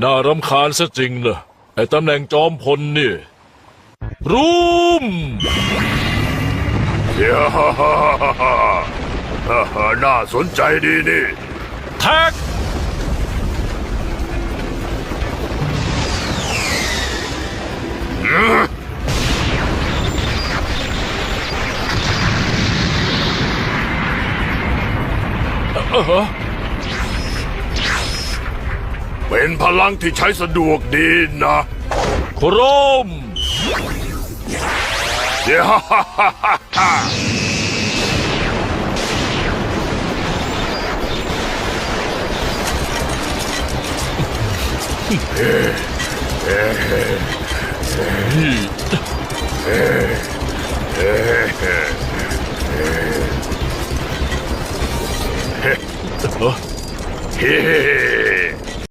น่ารำคาญซะจริงเลยไอ้ตำแหน่งจอมพลนี่รุมเดี๋ยวฮ่าฮ่าฮ่าฮ่าฮ่าฮ่าน่าสนใจดีนี่ แท็ก เป็นพลังที่ใช้สะดวกดีนะโครมเดี๋ยวฮ่าฮ่าฮ่าฮ่าฮ่าเฮ้